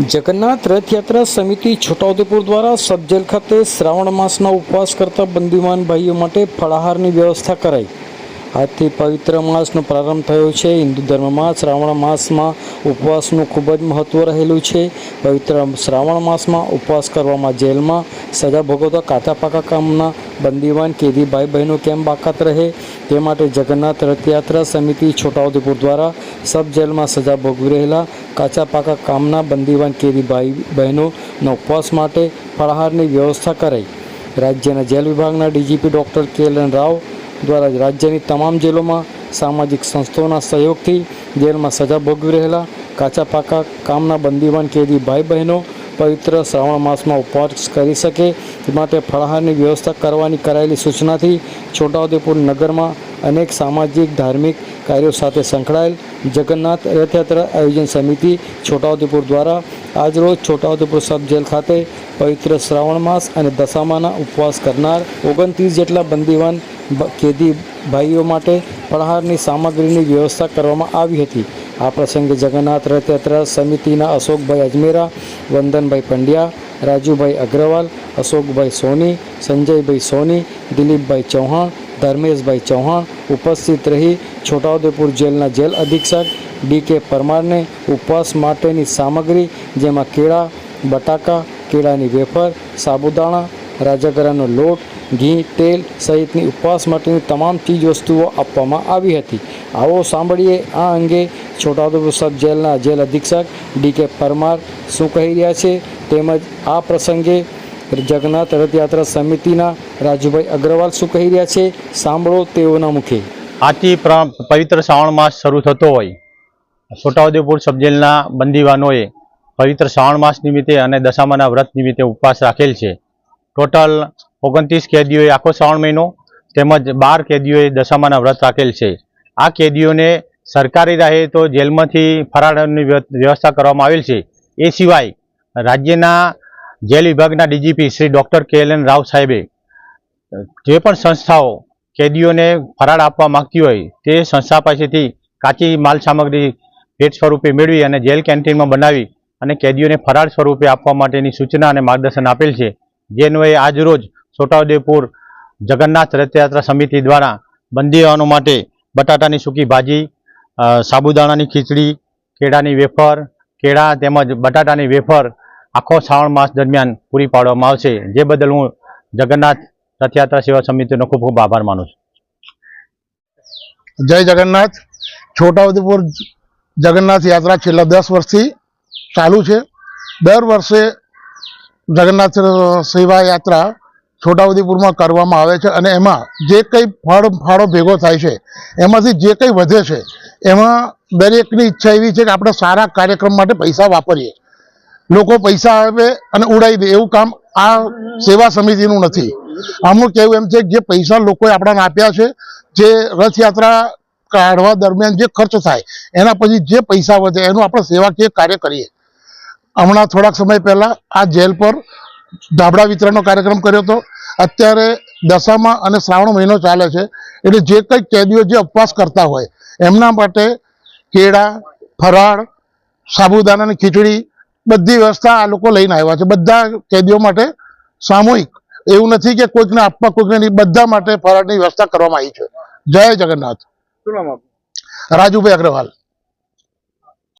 જગન્નાથ રથયાત્રા સમિતિ છોટાઉદેપુર દ્વારા સબજેલ ખાતે શ્રાવણ માસના ઉપવાસ કરતા બંદીવાન ભાઈઓ માટે ફળાહારની વ્યવસ્થા કરાઈ. આજથી પવિત્ર માસનો પ્રારંભ થયો છે. હિન્દુ ધર્મમાં શ્રાવણ માસમાં ઉપવાસનું ખૂબ જ મહત્ત્વ રહેલું છે. પવિત્ર શ્રાવણ માસમાં ઉપવાસ કરવામાં જેલમાં સજા ભોગવતા કાચા પાકા કામના બંદીવાન કેદી ભાઈ બહેનો કેમ બાકાત રહે તે માટે જગન્નાથ રથયાત્રા સમિતિ છોટાઉદેપુર દ્વારા સબ જેલમાં સજા ભોગવી રહેલા કાચા પાકા કામના બંદીવાન કેદી ભાઈ બહેનોના ઉપવાસ માટે ફળાહારની વ્યવસ્થા કરાઈ. રાજ્યના જેલ વિભાગના ડીજીપી ડૉક્ટર કેલન રાવ દ્વારા રાજ્યની તમામ જેલોમાં સામાજિક સંસ્થાઓના સહયોગથી જેલમાં સજા ભોગવી રહેલા કાચા પાકા કામના બંદીવાન કેદી ભાઈ બહેનો પવિત્ર શ્રાવણ માસમાં ઉપવાસ કરી શકે તે માટે ફળાહારની વ્યવસ્થા કરવાની કરાયેલી સૂચનાથી છોટાઉદેપુર નગરમાં અનેક સામાજિક, ધાર્મિક કાર્યો સાથે સંકળાયેલ જગન્નાથ રથયાત્રા આયોજન સમિતિ છોટાઉદેપુર દ્વારા આજરોજ છોટાઉદેપુર સબ જેલ ખાતે પવિત્ર શ્રાવણ માસ અને દશામાના ઉપવાસ કરનાર ઓગણત્રીસ જેટલા બંદીવાન કેદી ભાઈઓ માટે પણહારની સામગ્રીની વ્યવસ્થા કરવામાં આવી હતી. આ પ્રસંગે જગન્નાથ રથયાત્રા સમિતિના અશોકભાઈ અજમેરા, વંદનભાઈ પંડ્યા, રાજુભાઈ અગ્રવાલ, અશોકભાઈ સોની, સંજયભાઈ સોની, દિલીપભાઈ ચૌહાણ, ધર્મેશભાઈ ચૌહાણ ઉપસ્થિત રહી છોટાઉદેપુર જેલના જેલ અધિક્ષક ડી કે પરમારને ઉપવાસ માટેની સામગ્રી જેમાં કેળા, બટાકા, કેળાની વેફર, સાબુદાણા, રાજગરાનો લોટ ઘી, તેલ સહિતની ઉપવાસ માટેની તમામ ચીજ વસ્તુઓ આપવામાં આવી હતી. આવો સાંભળીએ આ અંગે છોટાઉદેપુર સબ જેલના જેલ અધિક્ષક ડી કે પરમાર શું કહી રહ્યા છે તેમજ આ પ્રસંગે જગન્નાથ રથયાત્રા સમિતિના રાજુભાઈ અગ્રવાલ શું કહી રહ્યા છે સાંભળો તેઓના મુખે. આથી પવિત્ર શ્રાવણ માસ શરૂ થતો હોય. છોટાઉદેપુર સબજેલના બંદીવાનોએ પવિત્ર શ્રાવણ માસ નિમિત્તે અને દશામાના વ્રત નિમિત્તે ઉપવાસ રાખેલ છે. ટોટલ ઓગણત્રીસ કેદીઓએ આખો શ્રાવણ મહિનો તેમજ બાર કેદીઓએ દશામાના વ્રત રાખેલ છે. આ કેદીઓને સરકારી રાહે તો જેલમાંથી ફરાળની વ્ય- વ્યવસ્થા કરવામાં આવેલ છે. એ સિવાય રાજ્યના જેલ વિભાગના DGP Shri doctor K N Rao સાહેબે જે પણ સંસ્થાઓ કેદીઓને ફરાળ આપવા માંગતી હોય તે સંસ્થા પાસેથી કાચી માલ સામગ્રી ભેટ સ્વરૂપે મેળવી અને જેલ કેન્ટીનમાં બનાવી અને કેદીઓને ફરાળ સ્વરૂપે આપવા માટેની સૂચના અને માર્ગદર્શન આપેલ છે. જેન્વયે આજરોજ છોટાઉદેપુર જગન્નાથ રથયાત્રા સમિતિ દ્વારા બંદીવાનો માટે બટાટાની સૂકી ભાજી સાબુદાણાની ખીચડી, કેળાની વેફર, કેળા તેમજ બટાટાની વેફર આખો શ્રાવણ માસ દરમિયાન પૂરી પાડવામાં આવશે. જે બદલ હું જગન્નાથ રથયાત્રા સેવા સમિતિનો ખૂબ ખૂબ આભાર માનું છું. જય જગન્નાથ. છોટાઉદેપુર જગન્નાથ યાત્રા છેલ્લા દસ વર્ષથી ચાલુ છે. દર વર્ષે જગન્નાથ સેવા યાત્રા છોટાઉદેપુરમાં કરવામાં આવે છે અને એમાં જે કંઈ ફળ, ફાળો ભેગો થાય છે, એમાંથી જે કંઈ વધે છે, એમાં દરેકની ઈચ્છા એવી છે કે આપણે સારા કાર્યક્રમ માટે પૈસા વાપરીએ. લોકો પૈસા આવે અને ઉડાવી દે, એવું કામ આ સેવા સમિતિનું નથી. આમનું કહેવું એમ છે કે જે પૈસા લોકોએ આપણાને આપ્યા છે, જે રથયાત્રા કાઢવા દરમિયાન જે ખર્ચ થાય, એના પછી જે પૈસા વધે, એનું આપણે સેવાકીય કાર્ય કરીએ. હમણાં થોડાક સમય પહેલાં આ જેલ પર ધાબળા વિતરણનો કાર્યક્રમ કર્યો હતો. અત્યારે દશામાં અને શ્રાવણ મહિનો ચાલે છે. એટલે જે કંઈક કેદીઓ જે ઉપવાસ કરતા હોય એમના માટે કેળા ફરાળ સાબુદાનાની ખીચડી બધી વ્યવસ્થા આ લોકો લઈને આવ્યા છે. બધા કેદીઓ માટે સામૂહિક. એવું નથી કે કોઈકને આપવા કોઈકને નહીં. બધા માટે ફરાળની વ્યવસ્થા કરવામાં આવી છે. જય જગન્નાથ. રાજુભાઈ અગ્રવાલ.